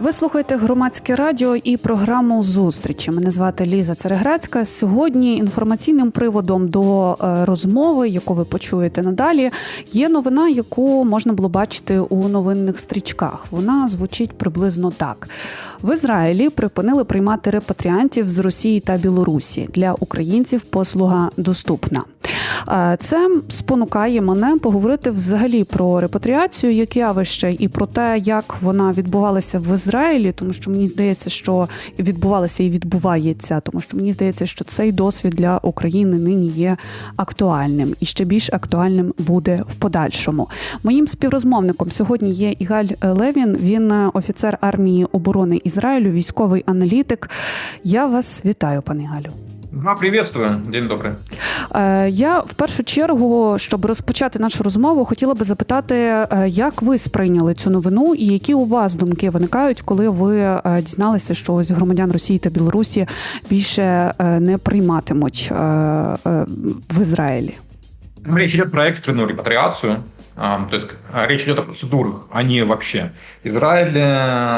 Ви слухаєте громадське радіо і програму зустрічі. Мене звати Ліза Цереграцька. Сьогодні інформаційним приводом до е, розмови, яку ви почуєте надалі, є новина, яку можна було бачити у новинних стрічках. Вона звучить приблизно так: в Ізраїлі припинили приймати репатріантів з Росії та Білорусі для українців. Послуга доступна. Е, це спонукає мене поговорити взагалі про репатріацію, як явище, і про те, як вона відбувалася в Ізраїлі, тому що мені здається, що відбувалася і відбувається, тому що мені здається, що цей досвід для України нині є актуальним і ще більш актуальним буде в подальшому. Моїм співрозмовником сьогодні є Ігаль Левін. Він офіцер армії оборони Ізраїлю, військовий аналітик. Я вас вітаю, пане Галю. А, приветствую, день добрий. Е, я в першу чергу, щоб розпочати нашу розмову, хотіла би запитати, е, як ви сприйняли цю новину, і які у вас думки виникають, коли ви е, дізналися, що ось громадян Росії та Білорусі більше не прийматимуть в Израиле? Речь идет про экстренную репатриацию, то есть речь идет о процедурах, а не вообще. Израиль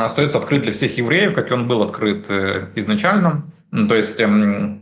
остается открыт для всех евреев, как и он был открыт изначально. То есть эм,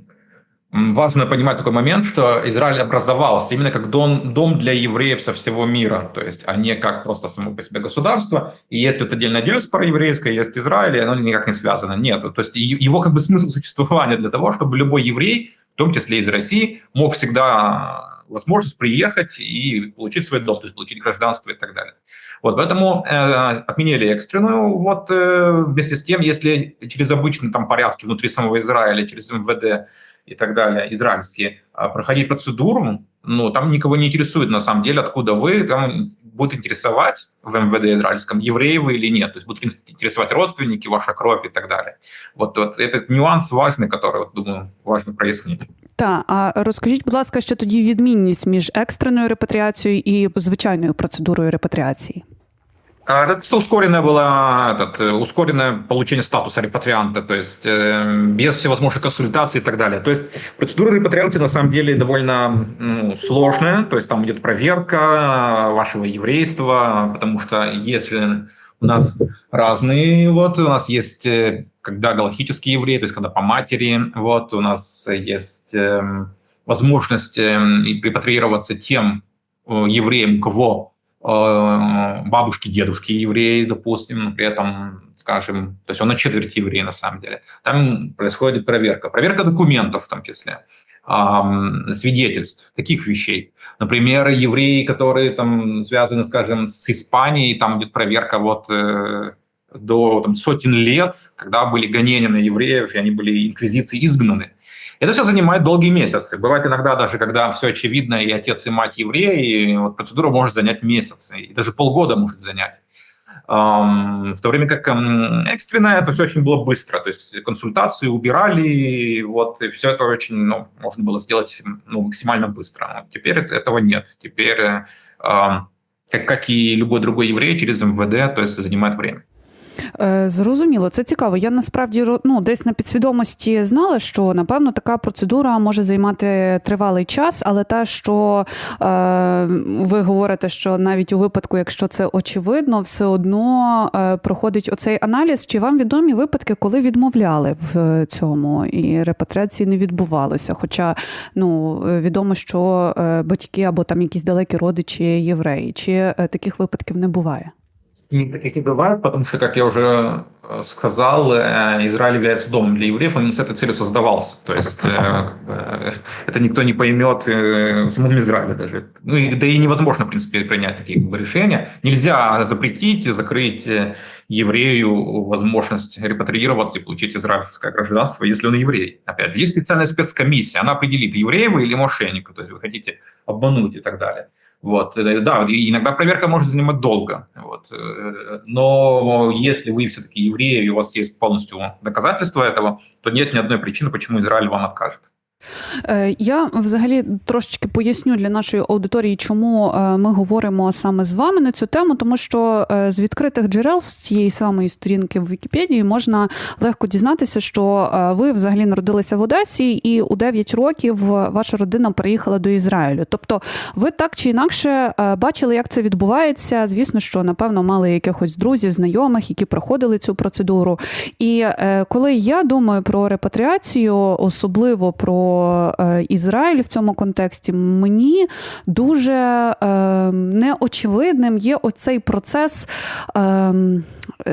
Важно понимать такой момент, что Израиль образовался именно как дом, дом для евреев со всего мира, то есть а не как просто само по себе государство. И есть вот отдельная диаспора еврейская, есть Израиль, и оно никак не связано. Нет, то есть его как бы смысл существования для того, чтобы любой еврей, в том числе из России, мог всегда возможность приехать и получить свой дом, то есть получить гражданство и так далее. Вот, поэтому э, отменили экстренную. Вот э, вместе с тем, если через обычные там порядки внутри самого Израиля, через МВД и так далее, израильские, а, проходить процедуру, ну, там никого не интересует на самом деле, откуда вы, там будет интересовать в МВД израильском, евреи вы или нет, то есть будут интересовать родственники, ваша кровь и так далее. Вот, вот этот нюанс важный, который, вот, думаю, важно прояснить. Так, а розкажіть, будь ласка, що тоді відмінність між екстреною репатріацією і звичайною процедурою репатріації? Это ускоренное было этот, э, ускоренное получение статуса репатрианта, то есть э, без всевозможных консультаций и так далее. То есть процедура репатриации на самом деле довольно ну, сложная, то есть там идет проверка вашего еврейства, потому что если у нас разные, вот у нас есть э, когда галактические евреи, то есть когда по матери, вот у нас есть э, возможность э, репатриироваться тем э, евреям, кого Э, бабушки, дедушки евреи, допустим, при этом, скажем, то есть он на четверть еврей на самом деле. Там происходит проверка. Проверка документов в том числе, свидетельств, таких вещей. Например, евреи, которые там связаны, скажем, с Испанией, там идет проверка вот э, до там, сотен лет, когда были гонения на евреев, и они были инквизиции изгнаны. Это все занимает долгие месяцы. Бывает иногда даже, когда все очевидно, и отец, и мать евреи, и вот процедура может занять месяцы, и даже полгода может занять. В то время как экстренное, это все очень было быстро. То есть консультации убирали, вот, и все это очень, ну, можно было сделать ну, максимально быстро. Теперь этого нет. Теперь, как, как и любой другой еврей, через МВД, то есть занимает время. Е, зрозуміло, це цікаво. Я насправді ну, десь на підсвідомості знала, що напевно така процедура може займати тривалий час, але те, що е, ви говорите, що навіть у випадку, якщо це очевидно, все одно е, проходить оцей аналіз. Чи вам відомі випадки, коли відмовляли в цьому і репатріації не відбувалося? Хоча ну відомо, що е, батьки або там якісь далекі родичі євреї, чи е, таких випадків не буває? И таких не бывает, потому что, как я уже э, сказал, э, Израиль является домом для евреев, он с этой целью создавался. То есть э, это никто не поймет в самом Израиле даже. Ну, и, да и невозможно, в принципе, принять такие решения. Нельзя запретить, закрыть еврею возможность репатриироваться и получить израильское гражданство, если он еврей. Опять же, есть специальная спецкомиссия, она определит, еврей вы или мошенник, то есть вы хотите обмануть и так далее. Вот, да, иногда проверка может занимать долго. Вот. Э, но если вы все-таки евреи, и у вас есть полностью доказательства этого, то нет ни одной причины, почему Израиль вам откажет. Е, Я взагалі трошечки поясню для нашої аудиторії, чому е, ми говоримо саме з вами на цю тему, тому що е, з відкритих джерел з цієї самої сторінки в Вікіпедії можна легко дізнатися, що ви взагалі народилися в Одесі, і у 9 років ваша родина переїхала до Ізраїлю. Тобто, ви так чи інакше бачили, як це відбувається. Звісно, що напевно мали якихось друзів, знайомих, які проходили цю процедуру. І коли я думаю про репатріацію, особливо про е, Ізраїль в цьому контексті, мені дуже е, неочевидним є оцей процес.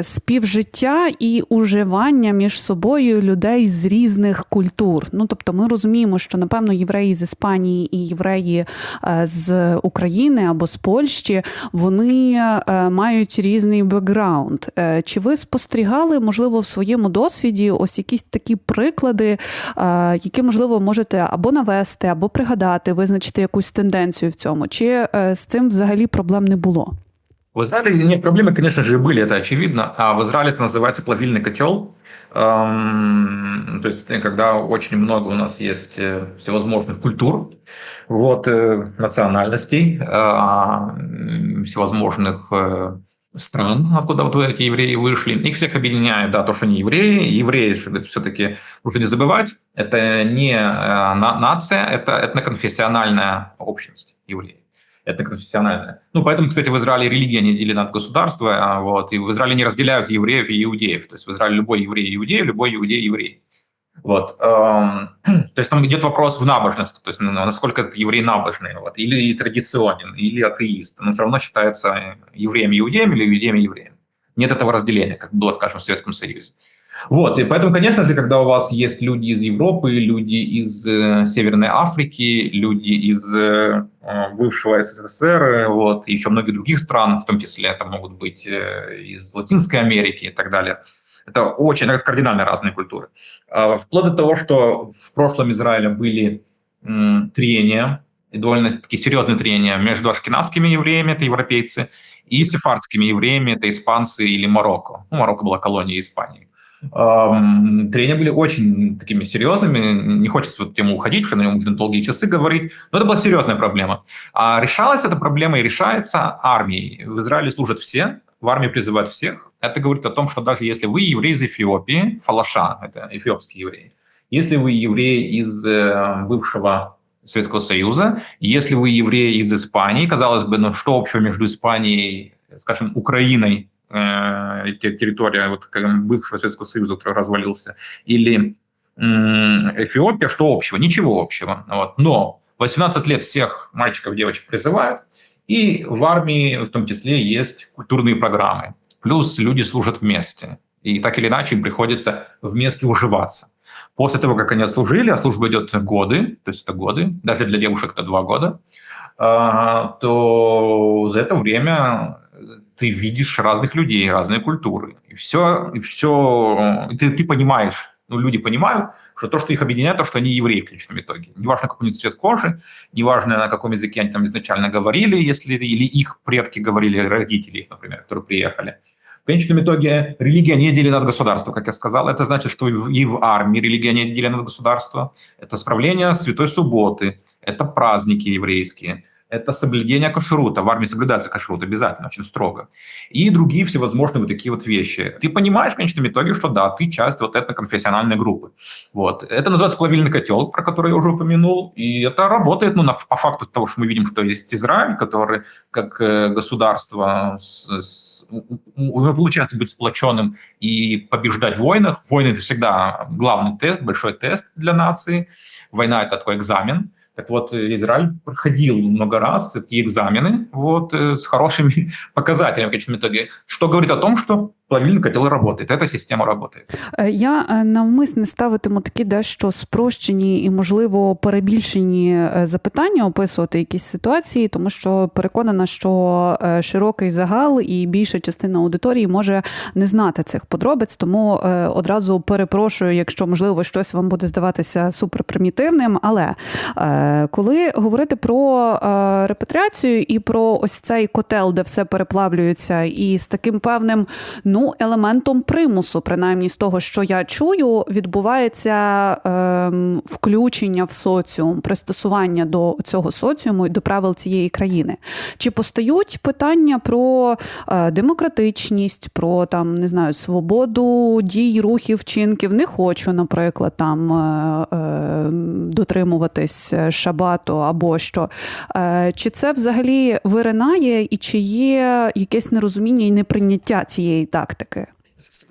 Співжиття і уживання між собою людей з різних культур. Ну тобто, ми розуміємо, що напевно євреї з Іспанії і євреї е, з України або з Польщі вони е, мають різний бекграунд. Е, Чи ви спостерігали, можливо, в своєму досвіді ось якісь такі приклади, які можливо можете або навести, або пригадати, визначити якусь тенденцію в цьому? Чи з цим взагалі проблем не було? В Израиле нет, проблемы, конечно же, были, это очевидно. А в Израиле это называется плавильный котел. Эм, то есть, когда очень много у нас есть э, всевозможных культур, вот, э, национальностей, э, всевозможных э, стран, откуда вот эти евреи вышли. Их всех объединяет, да, то, что они евреи. Евреи, все-таки нужно не забывать, это не э, на- нация, это этноконфессиональная общность евреев этноконфессиональная. Ну, поэтому, кстати, в Израиле религия не делена от государства, а, вот, и в Израиле не разделяют евреев и иудеев. То есть в Израиле любой еврей иудей, любой иудей еврей. Вот. эм, То есть там идет вопрос в набожности, то есть ну, насколько этот еврей набожный, вот, или традиционен, или атеист. Он все равно считается евреем-иудеем или иудеем-евреем. Нет этого разделения, как было, скажем, в Советском Союзе. Вот, и поэтому, конечно же, когда у вас есть люди из Европы, люди из э, Северной Африки, люди из э, э, бывшего СССР, э, вот, и еще многих других стран, в том числе это могут быть э, из Латинской Америки и так далее, это очень это кардинально разные культуры. А, Вплоть до того, что в прошлом Израиле были м, трения, и довольно-таки серьезные трения между ашкенадскими евреями, это европейцы, и сефардскими евреями, это испанцы или Марокко. Ну, Марокко была колонией Испании. Трения были очень такими серьезными. Не хочется в эту тему уходить, что на нем можно долгие часы говорить. Но это была серьезная проблема. А решалась эта проблема и решается армией. В Израиле служат все, в армии призывают всех. Это говорит о том, что даже если вы еврей из Эфиопии, фалаша, это эфиопский еврей, если вы еврей из э, бывшего Советского Союза, если вы еврей из Испании, казалось бы, ну что общего между Испанией, скажем, Украиной, территория вот, бывшего Советского Союза, который развалился, или Эфиопия, что общего? Ничего общего. Вот. Но 18 лет всех мальчиков, девочек призывают, и в армии в том числе есть культурные программы. Плюс люди служат вместе. И так или иначе им приходится вместе уживаться. После того, как они отслужили, а служба идет годы, то есть это годы, даже для девушек это два года, а, то за это время ты видишь разных людей, разные культуры. И все, и все, ты, ты понимаешь, ну, люди понимают, что то, что их объединяет, то, что они евреи в конечном итоге. Неважно, какой у них цвет кожи, неважно, на каком языке они там изначально говорили, если или их предки говорили, родители, например, которые приехали. В конечном итоге религия не делена от государства, как я сказал. Это значит, что и и в армии религия не делена от государства. Это справление Святой Субботы, это праздники еврейские, это соблюдение кашрута. В армии соблюдается кашрут обязательно, очень строго. И другие всевозможные вот такие вот вещи. Ты понимаешь в конечном итоге, что да, ты часть вот этой конфессиональной группы. Вот. Это называется плавильный котел, про который я уже упомянул. И это работает, ну, на, по факту того, что мы видим, что есть Израиль, который как э, государство с- с- у- у- у него получается быть сплоченным и побеждать в войнах. Войны – это всегда главный тест, большой тест для нации. Война – это такой экзамен. Так вот, э, Израиль проходил много раз эти экзамены вот, э, с хорошими показателями в конечном итоге, что говорит о том, что плавильный котел работает, эта система работает. Е, Я е, навмисне ставитиму такі дещо спрощені і, можливо, перебільшені е, запитання, описувати якісь ситуації, тому що переконана, що широкий загал і більша частина аудиторії може не знати цих подробиць. Тому одразу перепрошую, якщо можливо щось вам буде здаватися суперпримітивним. Але коли говорити про репатріацію і про ось цей котел, де все переплавлюється, і з таким певним ну елементом примусу, принаймні з того, що я чую, відбувається е, включення в соціум, пристосування до цього соціуму і до правил цієї країни. Чи постають питання про е, демократичність, про там не знаю свободу дій, рухів, вчинків? Не хочу, наприклад, там е, е, дотримуватись шабату або що. Е, чи це взагалі виринає, і чи є якесь нерозуміння і неприйняття цієї тактики?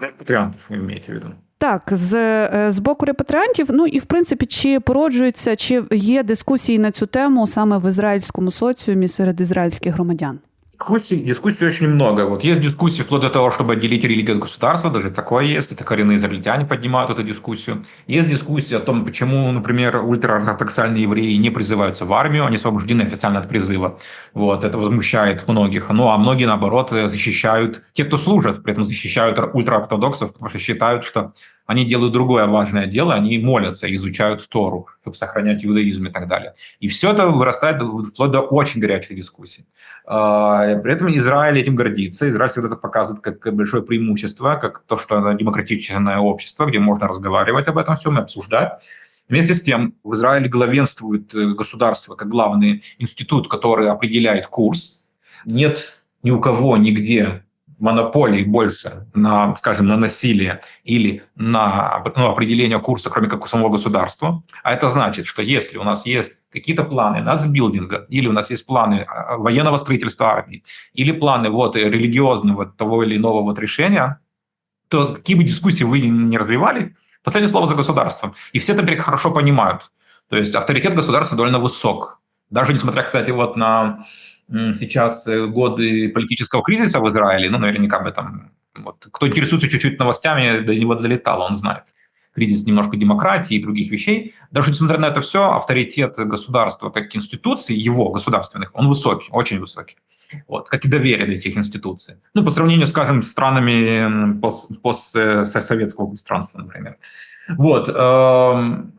Репатріантів ви имеете в виду? Так, з, е, з боку репатріантів, ну і в принципі, чи породжуються, чи є дискусії на цю тему саме в ізраїльському соціумі серед ізраїльських громадян? Дискуссий, дискуссий очень много. Вот есть дискуссии вплоть до того, чтобы отделить религию от государства, даже такое есть, это коренные израильтяне поднимают эту дискуссию. Есть дискуссия о том, почему, например, ультраортодоксальные евреи не призываются в армию, они освобождены официально от призыва. Вот, это возмущает многих. Ну, а многие, наоборот, защищают, те, кто служат, при этом защищают ультраортодоксов, потому что считают, что они делают другое важное дело, они молятся, изучают Тору, чтобы сохранять иудаизм и так далее. И все это вырастает вплоть до очень горячих дискуссий. А, при этом Израиль этим гордится. Израиль всегда это показывает как большое преимущество, как то, что это демократичное общество, где можно разговаривать об этом всем и обсуждать. Вместе с тем в Израиле главенствует э, государство как главный институт, который определяет курс. Нет ни у кого нигде монополий больше на, скажем, на насилие или на ну, определение курса, кроме как у самого государства. А это значит, что если у нас есть какие-то планы нацбилдинга, или у нас есть планы а, военного строительства армии, или планы вот религиозного того или иного вот решения, то какие бы дискуссии вы не развивали, последнее слово за государством. И все это хорошо понимают. То есть авторитет государства довольно высок. Даже несмотря, кстати, вот на сейчас э, годы политического кризиса в Израиле, ну, наверняка об этом, вот, кто интересуется чуть-чуть новостями, до него долетало, он знает. Кризис немножко демократии и других вещей. Даже несмотря на это все, авторитет государства как институции, его государственных, он высокий, очень высокий. Вот, как и доверие до этих институций. Ну, по сравнению, скажем, с странами пост, постсоветского пространства, например. Вот, эм,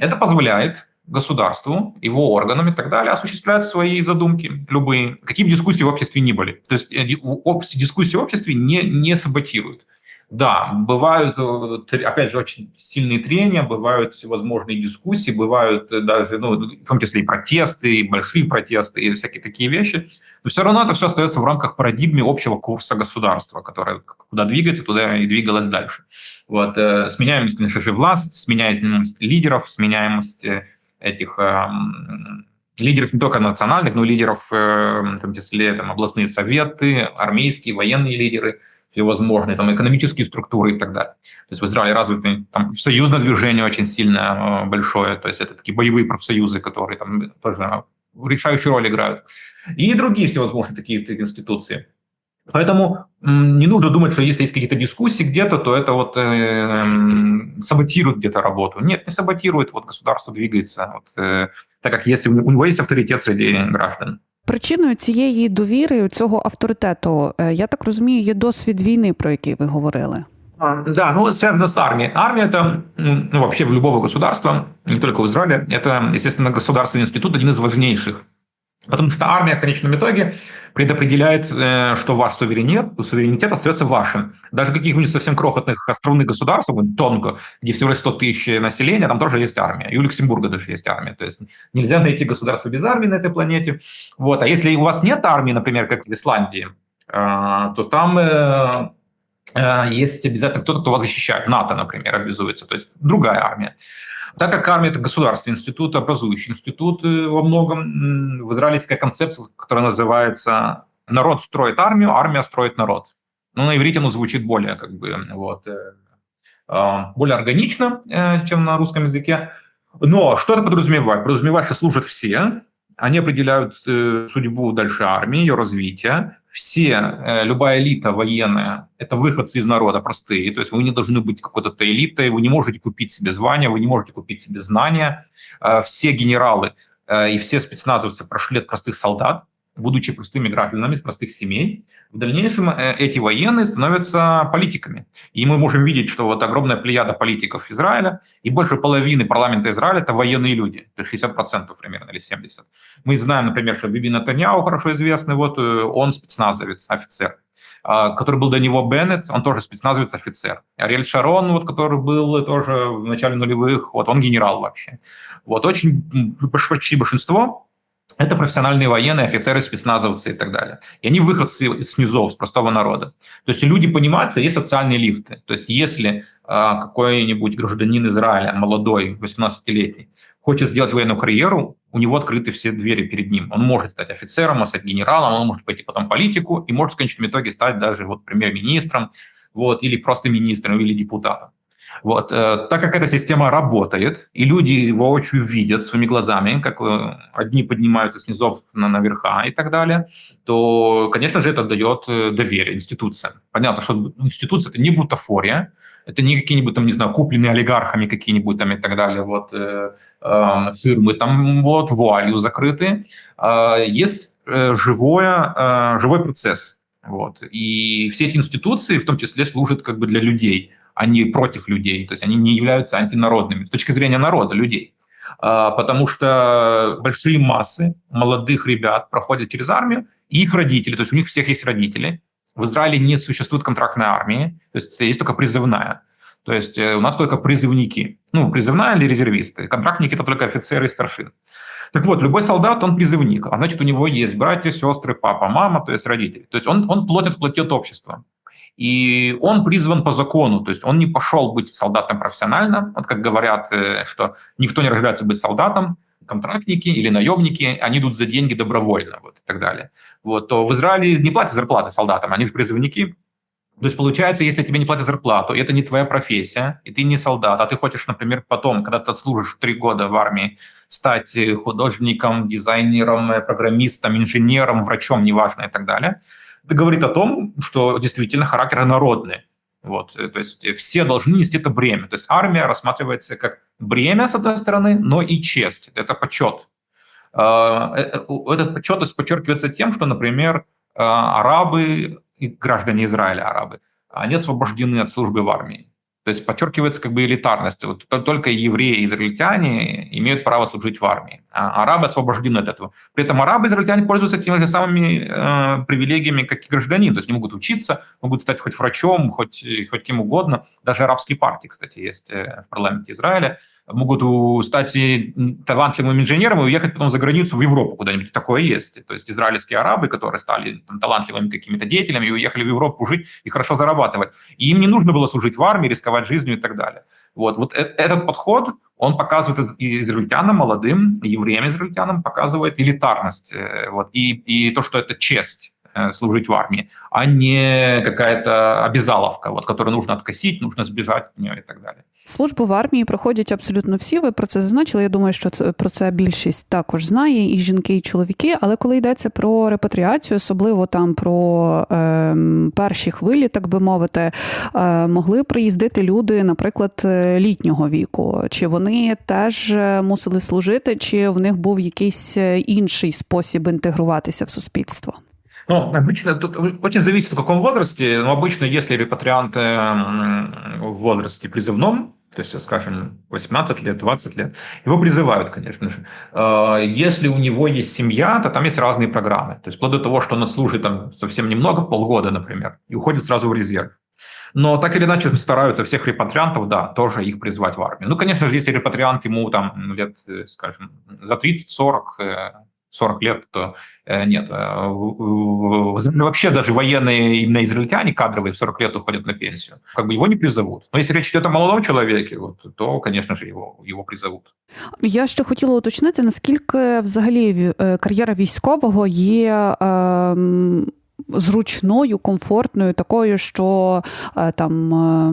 это позволяет государству, его органам и так далее осуществлять свои задумки, любые, какие бы дискуссии в обществе ни были. То есть э, дискуссии в обществе не, не саботируют. Да, бывают, э, опять же, очень сильные трения, бывают всевозможные дискуссии, бывают э, даже, ну, в том числе и протесты, и большие протесты, и всякие такие вещи. Но все равно это все остается в рамках парадигмы общего курса государства, которое куда двигается, туда и двигалось дальше. Вот, сменяемость, же, власть, сменяемость лидеров, сменяемость этих э, лидеров не только национальных, но и лидеров, э, в том числе там, областные советы, армейские, военные лидеры, всевозможные там, экономические структуры и так далее. То есть в Израиле развиты там, союзное движение очень сильно э, большое, то есть это такие боевые профсоюзы, которые там тоже решающую роль играют. И другие всевозможные такие, такие институции. Поэтому не нужно думать, что если есть какие-то дискуссии где-то, то это вот э, саботирует где-то работу. Нет, не саботирует. Вот государство двигается, вот, э, так как если у него есть авторитет среди граждан. Причиною цієї довіри, цього авторитету, я так розумію, є досвід війни, про який ви говорили. А, да, ну связано с армией. Армия это ну, вообще в любого государства, не только в Израиле, это, естественно, государственный институт, один из важнейших Потому что армия в конечном итоге предопределяет, э, что ваш суверенитет, суверенитет остается вашим. Даже каких-нибудь совсем крохотных островных государств, Тонго, где всего лишь 100 тысяч населения, там тоже есть армия. И у Люксембурга даже есть армия. То есть нельзя найти государство без армии на этой планете. Вот. А если у вас нет армии, например, как в Исландии, э, то там э, есть обязательно кто-то, кто вас защищает. НАТО, например, обязуется. То есть другая армия. Так как армия – это государственный институт, образующий институт э, во многом, в такая концепция, которая называется «народ строит армию, армия строит народ». Ну, на иврите оно звучит более, как бы, вот, э, а, более органично, э, чем на русском языке. Но что это подразумевает? Подразумевает, что служат все, они определяют судьбу дальше армии, ее развитие, все, э, любая элита военная, это выходцы из народа простые. То есть вы не должны быть какой-то элитой, вы не можете купить себе звание, вы не можете купить себе знания. Э, все генералы э, и все спецназовцы прошли от простых солдат будучи простыми гражданами из простых семей, в дальнейшем э, эти военные становятся политиками. И мы можем видеть, что вот огромная плеяда политиков Израиля и больше половины парламента Израиля – это военные люди, то есть 60% примерно или 70%. Мы знаем, например, что Биби Натаньяу хорошо известный, вот э, он спецназовец, офицер. который был до него Беннет, он тоже спецназовец офицер. Ариэль Шарон, вот, который был тоже в начале нулевых, вот он генерал вообще. Вот очень большинство это профессиональные военные, офицеры, спецназовцы и так далее. И они выходцы из низов, с простого народа. То есть люди понимают, что есть социальные лифты. То есть если э, какой-нибудь гражданин Израиля, молодой, 18-летний, хочет сделать военную карьеру, у него открыты все двери перед ним. Он может стать офицером, стать генералом, он может пойти потом политику и может в конечном итоге стать даже вот премьер-министром вот, или просто министром или депутатом. Вот. Э, так как эта система работает, и люди его очень видят своими глазами, как э, одни поднимаются с на наверха и так далее, то, конечно же, это дает э, доверие институциям. Понятно, что институция – это не бутафория, это не какие-нибудь там, не знаю, купленные олигархами какие-нибудь там и так далее, вот, э, э, фирмы там вот вуалью закрыты. Э, есть э, живое, э, живой процесс. Вот. И все эти институции в том числе служат как бы для людей, они против людей, то есть они не являются антинародными с точки зрения народа, людей. А, потому что большие массы молодых ребят проходят через армию, и их родители, то есть у них всех есть родители. В Израиле не существует контрактной армии, то есть есть только призывная. То есть э, у нас только призывники. Ну, призывная или резервисты. Контрактники – это только офицеры и старшины. Так вот, любой солдат, он призывник. А значит, у него есть братья, сестры, папа, мама, то есть родители. То есть он, он платит, платит общество. И он призван по закону, то есть он не пошел быть солдатом профессионально, вот как говорят, э, что никто не рождается быть солдатом, контрактники или наемники, они идут за деньги добровольно вот, и так далее. Вот, то в Израиле не платят зарплаты солдатам, они же призывники. То есть получается, если тебе не платят зарплату, это не твоя профессия, и ты не солдат, а ты хочешь, например, потом, когда ты отслужишь три года в армии, стать художником, дизайнером, программистом, инженером, врачом, неважно и так далее – это говорит о том, что действительно характер народный. Вот, э, то есть все должны нести это бремя. То есть армия рассматривается как бремя, с одной стороны, но и честь. Это почет. А, э, э, этот почет подчеркивается тем, что, например, арабы и граждане Израиля, арабы, они освобождены от службы в армии. То есть подчеркивается как бы элитарность. Вот только евреи и израильтяне имеют право служить в армии, а арабы освобождены от этого. При этом арабы и израильтяне пользуются теми же самыми э, привилегиями, как и граждане. То есть они могут учиться, могут стать хоть врачом, хоть, хоть кем угодно. Даже арабские партии, кстати, есть э, в парламенте Израиля могут стать талантливым инженером и уехать потом за границу в Европу куда-нибудь. Такое есть. То есть израильские арабы, которые стали там, талантливыми какими-то деятелями и уехали в Европу жить и хорошо зарабатывать. И им не нужно было служить в армии, рисковать жизнью и так далее. Вот, вот э, этот подход, он показывает израильтянам, молодым евреям-израильтянам, показывает элитарность э, вот, и, и то, что это честь служить в армии, а не какая-то обязаловка, вот, которую нужно откосить, нужно збіжати від нього і так далі. Службу в армії проходять абсолютно всі. Ви про це зазначили. Я думаю, що це про це більшість також знає, і жінки, і чоловіки. Але коли йдеться про репатріацію, особливо там про е, перші хвилі, так би мовити, е, могли приїздити люди, наприклад, е, літнього віку. Чи вони теж е, мусили служити, чи в них був якийсь е, інший спосіб інтегруватися в суспільство? Ну, обычно тут очень зависит в каком возрасте. Но обычно, если репатрианты в возрасте призывном, то есть, скажем, 18 лет, 20 лет, его призывают, конечно же. А, если у него есть семья, то там есть разные программы. То есть, вплоть до того, что он отслужит там совсем немного, полгода, например, и уходит сразу в резерв. Но так или иначе стараются всех репатриантов, да, тоже их призвать в армию. Ну, конечно же, если репатриант ему там лет, э, скажем, за 30-40, 40 лет, то э, нет. Э, вообще даже военные именно израильтяне кадровые в 40 лет уходят на пенсию. Как бы его не призовут. Но если речь идет о молодом человеке, вот, то, конечно же, его, его призовут. Я ще хотіла уточнити, наскільки взагалі кар'єра військового є. Е, зручною, комфортною, такою, що е, там е,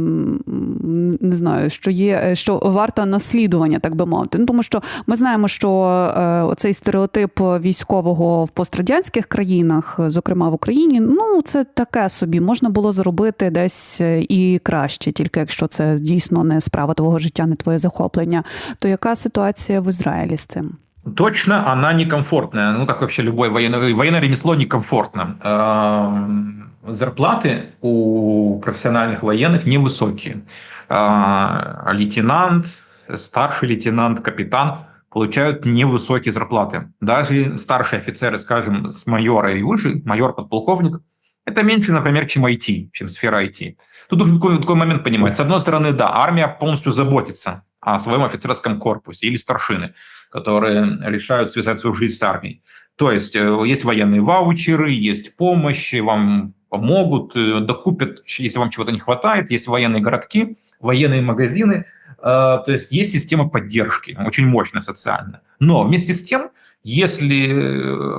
не знаю, що є, що варта наслідування, так би мовити. Ну, тому що ми знаємо, що е, оцей стереотип військового в пострадянських країнах, зокрема в Україні, ну це таке собі можна було зробити десь і краще, тільки якщо це дійсно не справа твого життя, не твоє захоплення. То яка ситуація в Ізраїлі з цим? Точно она некомфортная. Ну, как вообще любое военное, военное ремесло некомфортно. Эм, зарплаты у профессиональных военных невысокие. Э, лейтенант, старший лейтенант, капитан получают невысокие зарплаты. Даже старшие офицеры, скажем, с майора и выше, майор, подполковник, Это меньше, например, чем IT, чем сфера IT. Тут нужно такой, такой момент понимать. С одной стороны, да, армия полностью заботится о своем офицерском корпусе или старшины, которые решают связать свою жизнь с армией. То есть э, есть военные ваучеры, есть помощь, вам помогут, э, докупят, если вам чего-то не хватает, есть военные городки, военные магазины, э, то есть есть система поддержки, очень мощная социально. Но вместе с тем, если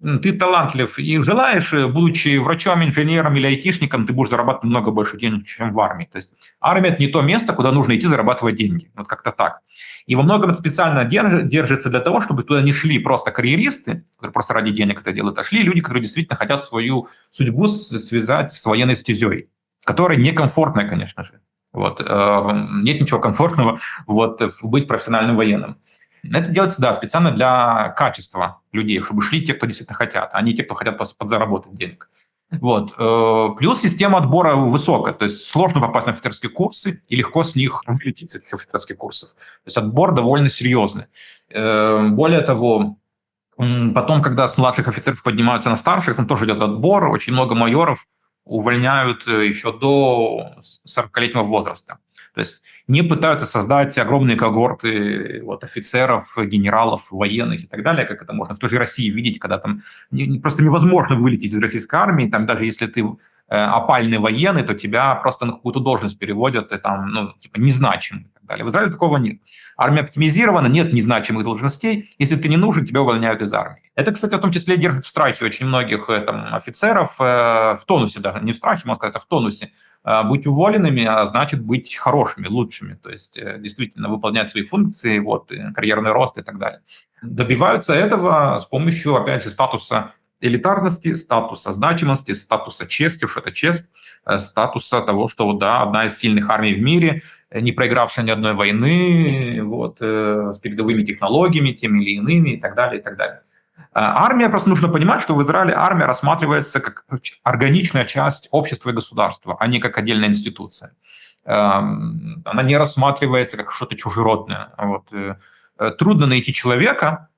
ты талантлив и желаешь, э, будучи врачом, инженером или айтишником, ты будешь зарабатывать намного больше денег, чем в армии. То есть армия – это не то место, куда нужно идти зарабатывать деньги. Вот как-то так. И во многом это специально держится для того, чтобы туда не шли просто карьеристы, которые просто ради денег это делают, а шли люди, которые действительно хотят свою судьбу связать с военной стезей, которая некомфортная, конечно же. Вот. Э, нет ничего комфортного вот, быть профессиональным военным. Это делается, да, специально для качества людей, чтобы шли те, кто действительно хотят, а не те, кто хотят подзаработать денег. Вот. Э, плюс система отбора высокая, то есть сложно попасть на офицерские курсы и легко с них вылететь, с этих офицерских курсов. То есть отбор довольно серьезный. Э, более того, потом, когда с младших офицеров поднимаются на старших, там тоже идет отбор, очень много майоров увольняют э, еще до 40-летнего возраста. То есть не пытаются создать огромные когорты вот, офицеров, генералов, военных и так далее, как это можно в той же России видеть, когда там не, просто невозможно вылететь из российской армии, там даже если ты э, опальный военный, то тебя просто на какую-то должность переводят, и там, ну, типа, незначимый далее. В Израиле такого нет. Армия оптимизирована, нет незначимых должностей. Если ты не нужен, тебя увольняют из армии. Это, кстати, в том числе держит в страхе очень многих э, там, офицеров, э, в тонусе даже, не в страхе, можно сказать, а в тонусе. Э, быть уволенными, а значит быть хорошими, лучшими, то есть э, действительно выполнять свои функции, вот, карьерный рост и так далее. Добиваются этого с помощью, опять же, статуса элитарности, статуса значимости, статуса чести, уж это честь, э, статуса того, что да, одна из сильных армий в мире, не проигравшая ни одной войны, вот, э, с передовыми технологиями, теми или иными и так далее, и так далее. Армия, просто нужно понимать, что в Израиле армия рассматривается как органичная часть общества и государства, а не как отдельная институция. Эм, она не рассматривается как что-то чужеродное. Вот. Трудно найти человека,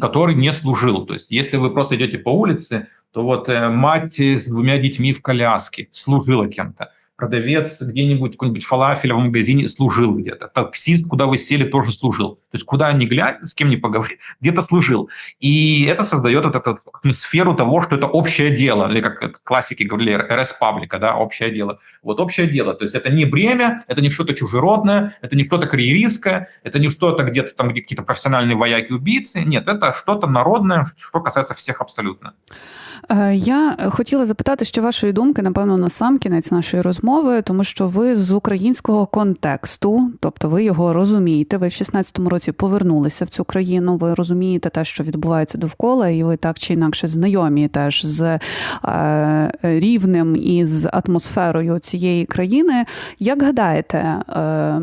который не служил. То есть если вы просто идете по улице, то вот э, мать с двумя детьми в коляске служила кем-то продавец где-нибудь, какой-нибудь фалафеля в магазине служил где-то, таксист, куда вы сели, тоже служил. То есть куда ни глянь, с кем ни поговори, где-то служил. И это создает вот эту атмосферу того, что это общее дело, или как классики говорили, республика, да, общее дело. Вот общее дело, то есть это не бремя, это не что-то чужеродное, это не что-то карьеристское, это не что-то где-то там, где какие-то профессиональные вояки-убийцы, нет, это что-то народное, что касается всех абсолютно. Е, я хотіла запитати, що вашої думки, напевно, на сам кінець нашої розмови, тому що ви з українського контексту, тобто ви його розумієте. Ви в 16-му році повернулися в цю країну. Ви розумієте те, що відбувається довкола, і ви так чи інакше знайомі теж з е, рівнем і з атмосферою цієї країни. Як гадаєте, е,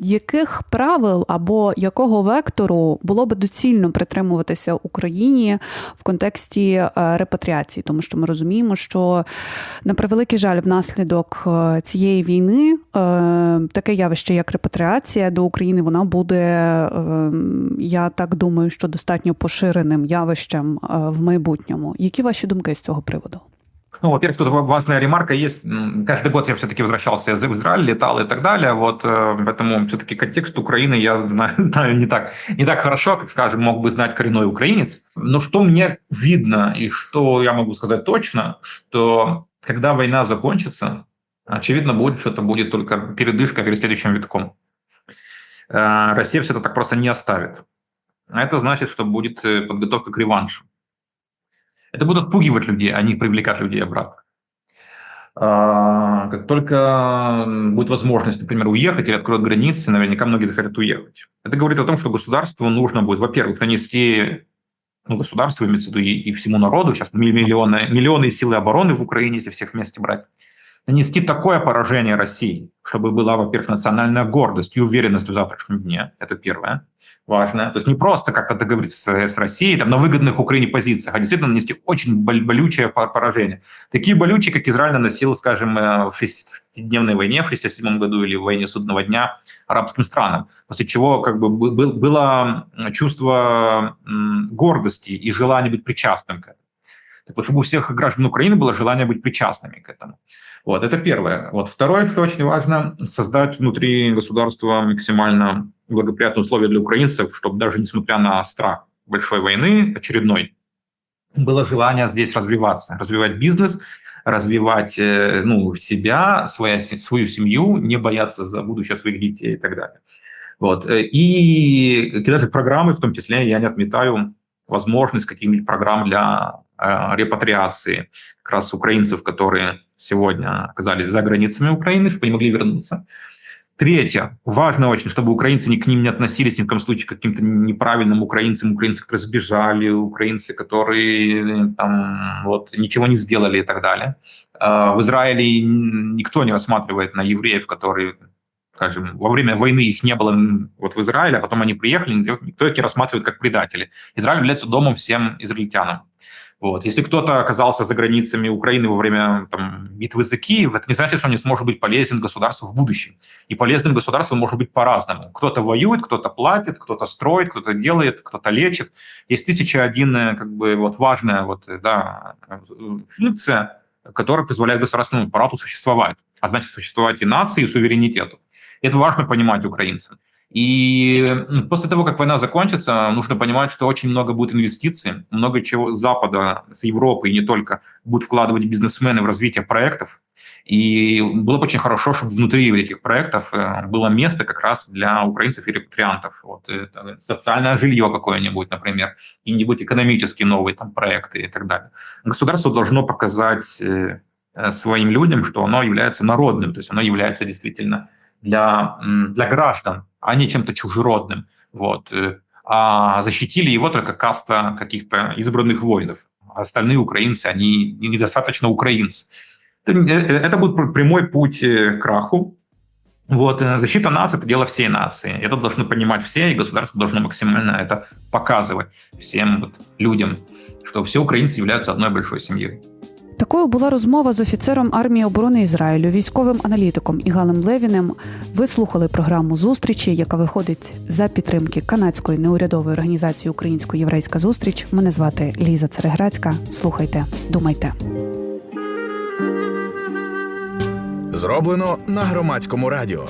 яких правил або якого вектору було би доцільно притримуватися Україні в контексті репатріації, тому що ми розуміємо, що на превеликий жаль, внаслідок е, цієї війни е, таке явище, як репатріація до України, вона буде, я так думаю, що достатньо поширеним явищем в майбутньому. Які ваші думки з цього приводу? Ну, во-первых, тут важная ремарка есть. Каждый год я все-таки возвращался в Израиль, летал и так далее. Вот э, поэтому все-таки контекст Украины я знаю не так, не так хорошо, как, скажем, мог бы знать коренной украинец. Но что мне видно и что я могу сказать точно, что когда война закончится, очевидно, будет, что это будет только передышка перед следующим витком. Э, Россия все это так просто не оставит. А это значит, что будет э, подготовка к реваншу. Это будет отпугивать людей, а не привлекать людей обратно. А, как только будет возможность, например, уехать или откроют границы, наверняка многие захотят уехать. Это говорит о том, что государству нужно будет, во-первых, нанести ну, государству, имеется в виду, и, и всему народу, сейчас миллионы, миллионы силы обороны в Украине, если всех вместе брать, нанести такое поражение России, чтобы была, во-первых, национальная гордость и уверенность в завтрашнем дне. Это первое важное. То есть не просто как-то договориться с, Россией там, на выгодных Украине позициях, а действительно нанести очень болючее поражение. Такие болючие, как Израиль наносил, скажем, э, в шестидневной войне в 67 году или в войне судного дня арабским странам, после чего как бы было чувство гордости и желание быть причастным к этому. Так вот, чтобы у всех граждан Украины было желание быть причастными к этому. Вот, это первое. Вот второе, что очень важно, создать внутри государства максимально благоприятные условия для украинцев, чтобы даже несмотря на страх большой войны очередной, было желание здесь развиваться, развивать бизнес, развивать э, ну, себя, своя, свою семью, не бояться за будущее своих детей и так далее. Вот. Э, и даже программы, в том числе, я не отметаю возможность каких-нибудь программ для репатриации как раз украинцев, которые сегодня оказались за границами Украины, чтобы они могли вернуться. Третье. Важно очень, чтобы украинцы ни к ним не относились ни в коем случае к каким-то неправильным украинцам, украинцы, которые сбежали, украинцы, которые там, вот, ничего не сделали и так далее. А, в Израиле никто не рассматривает на евреев, которые скажем, во время войны их не было вот в Израиле, а потом они приехали, никто их не рассматривает как предатели. Израиль является домом всем израильтянам. Вот. Если кто-то оказался за границами Украины во время там, битвы за Киев, это не значит, что он не сможет быть полезен государству в будущем. И полезным государству может быть по-разному. Кто-то воюет, кто-то платит, кто-то строит, кто-то делает, кто-то лечит. Есть тысяча один э, как бы, вот, важная вот, да, функция, которая позволяет государственному аппарату существовать, а значит существовать и нации, и суверенитету. Это важно понимать украинцам. И после того, как война закончится, нужно понимать, что очень много будет инвестиций, много чего с Запада, с Европы и не только будут вкладывать бизнесмены в развитие проектов. И было бы очень хорошо, чтобы внутри этих проектов э, было место как раз для украинцев и репатриантов. Вот, это социальное жилье какое-нибудь, например, какие-нибудь экономические новые там проекты и так далее. Государство должно показать э, своим людям, что оно является народным, то есть оно является действительно для, для граждан, а не чем-то чужеродным. Вот. Э, а защитили его только каста каких-то избранных воинов. А остальные украинцы, они недостаточно украинцы. Это, э, это будет прямой путь к краху. Вот. Э, защита нации – это дело всей нации. Это должны понимать все, и государство должно максимально это показывать всем вот людям, что все украинцы являются одной большой семьей. Такою була розмова з офіцером армії оборони Ізраїлю, військовим аналітиком Ігалем Левіним. Ви слухали програму зустрічі, яка виходить за підтримки канадської неурядової організації Українсько-Єврейська зустріч. Мене звати Ліза Цереграцька. Слухайте, думайте. Зроблено на громадському радіо.